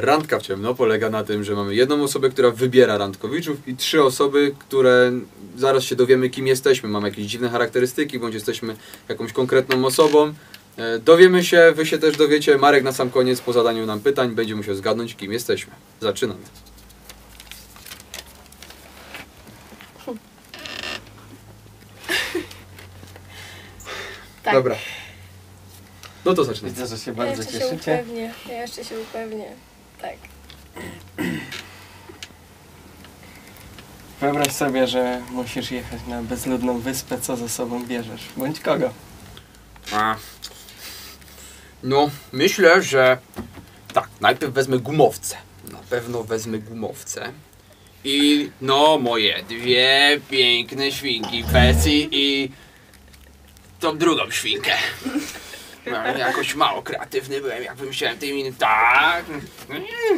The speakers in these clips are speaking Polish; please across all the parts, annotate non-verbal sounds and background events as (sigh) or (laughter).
Randka w ciemno polega na tym, że mamy jedną osobę, która wybiera randkowiczów i trzy osoby, które zaraz się dowiemy, kim jesteśmy. Mamy jakieś dziwne charakterystyki, bądź jesteśmy jakąś konkretną osobą. E, Dowiemy się, wy się też dowiecie. Marek na sam koniec po zadaniu nam pytań będzie musiał zgadnąć, kim jesteśmy. Zaczynamy. Tak. Dobra. No to zaczynamy. Widzę, że się Ja bardzo jeszcze się cieszycie. upewnię. Ja jeszcze się upewnię. Tak. Wyobraź sobie, że musisz jechać na bezludną wyspę, co ze sobą bierzesz? Bądź kogo? A. No, myślę, że tak, najpierw wezmę gumowce. Na pewno wezmę gumowce. I no, moje dwie piękne świnki Betsy i tą drugą świnkę. No, jakoś mało kreatywny byłem, jak wymyślałem tej miny. Tak.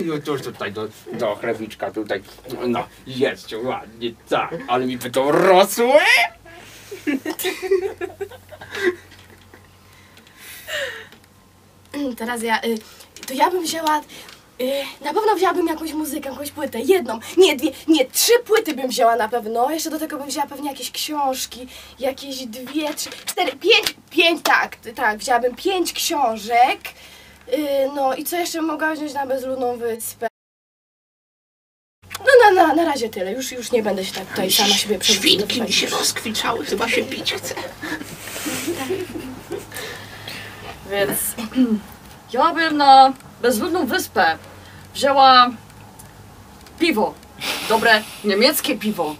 No już tutaj do, do chlewiczka tutaj. No, jest ładnie, tak. Ale mi by to rosły. Teraz ja. Y, to ja bym wzięła. Y, na pewno wzięłabym jakąś muzykę, jakąś płytę. Jedną. Nie, dwie, nie, trzy płyty bym wzięła na pewno. Jeszcze do tego bym wzięła pewnie jakieś książki. Jakieś dwie, trzy, cztery, pięć, pięć, tak, tak. Wzięłabym pięć książek. Y, no i co jeszcze bym mogła wziąć na bezludną wyspę? No na, na, na razie tyle. Już, już nie będę się tak tutaj sama siebie Świnki mi się rozkwiczały, chyba się pić chce. Więc (clears throat) ja bym na bezludną wyspę wzięła piwo. Dobre niemieckie piwo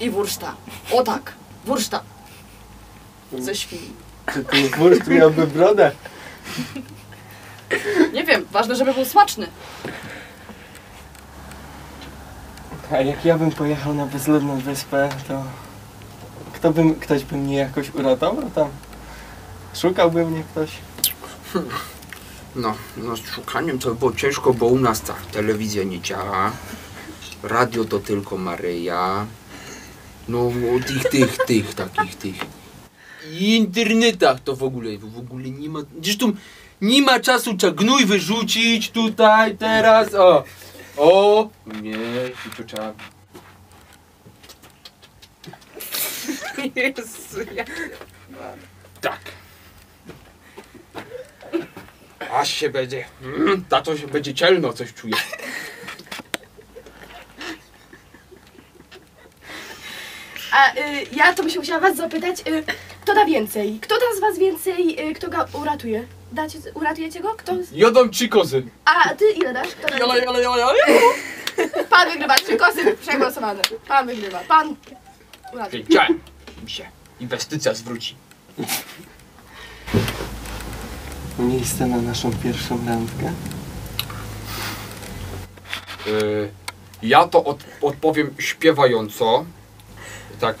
i wurszta. O tak, wurszta. Ze świn. Czy ten wurst miałby brodę? Nie wiem, ważne, żeby był smaczny. A jak ja bym pojechał na bezludną wyspę, to kto by, ktoś by mnie jakoś uratował tam? Szukałby mnie ktoś? No, no z szukaniem to by było ciężko, bo u nas tak, telewizja nie działa, radio to tylko Maryja, no o tych, tych, tych, takich, tych. I internetach to w ogóle, w ogóle nie ma, zresztą nie ma czasu, trzeba gnój wyrzucić tutaj, teraz, o, o, nie, i to trzeba, (laughs) tak. Aż się będzie. Mm, tato się będzie cielno, coś czuje. A y, ja to bym się musiała was zapytać, y, kto da więcej? Kto da z was więcej, y, kto go uratuje? Dacie, uratujecie go? Kto? z- Jodą trzy kozy. A ty ile dasz? Kto da Jole, więcej? Pan wygrywa, trzy kosy przegłosowane. Pan wygrywa, pan uratuje. Wiedziałem. Mi się inwestycja zwróci. Miejsce na naszą pierwszą randkę? Y, ja to od, odpowiem śpiewająco. Tak.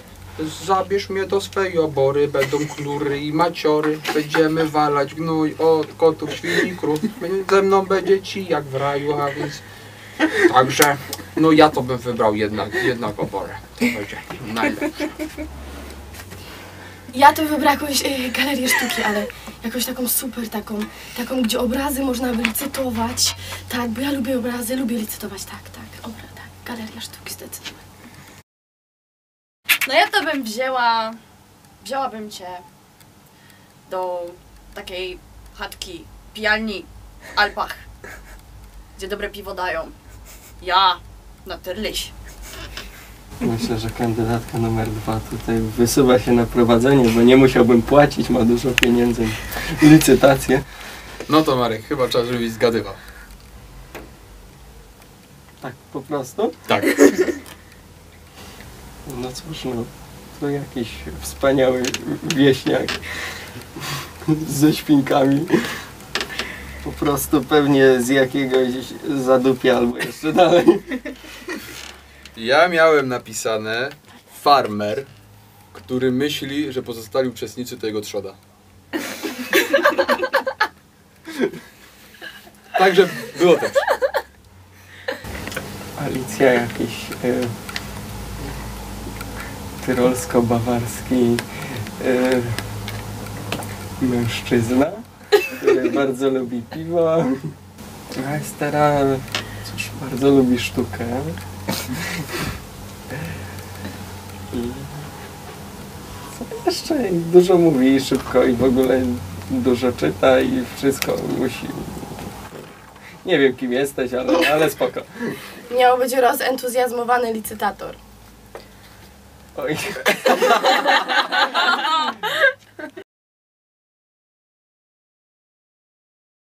Zabierz mnie do swej obory, będą chnury i maciory. Będziemy walać gnój od kotów, świn i krów. Ze mną będzie ci jak w raju, a więc... Także, no ja to bym wybrał jednak, jednak oborę. To będzie najlepsze. Ja to wybrałam jakąś y, galerię sztuki, ale jakąś taką super, taką, taką, gdzie obrazy można by licytować. Tak, bo ja lubię obrazy, lubię licytować, tak, tak, obra, tak, galeria sztuki zdecydowanie. No ja to bym wzięła, wzięłabym cię do takiej chatki, pijalni w Alpach, gdzie dobre piwo dają. Ja, naturlich. Myślę, że kandydatka numer dwa tutaj wysuwa się na prowadzenie, bo nie musiałbym płacić, ma dużo pieniędzy. Licytacje. No to Marek, chyba trzeba, żebyś zgadywał. Tak po prostu? Tak. No cóż, no. To jakiś wspaniały wieśniak ze świnkami. Po prostu pewnie z jakiegoś zadupia albo jeszcze dalej. Ja miałem napisane farmer, który myśli, że pozostali uczestnicy to jego trzoda. (laughs) Także było też. Alicja jakiś e, tyrolsko-bawarski e, mężczyzna, który (laughs) bardzo lubi piwo. A jest teraz Bardzo lubi sztukę. I (laughs) co jeszcze? I Dużo mówi szybko i w ogóle dużo czyta i wszystko musi. Nie wiem kim jesteś, ale, ale spoko. Miał być rozentuzjazmowany licytator. Oj. (laughs)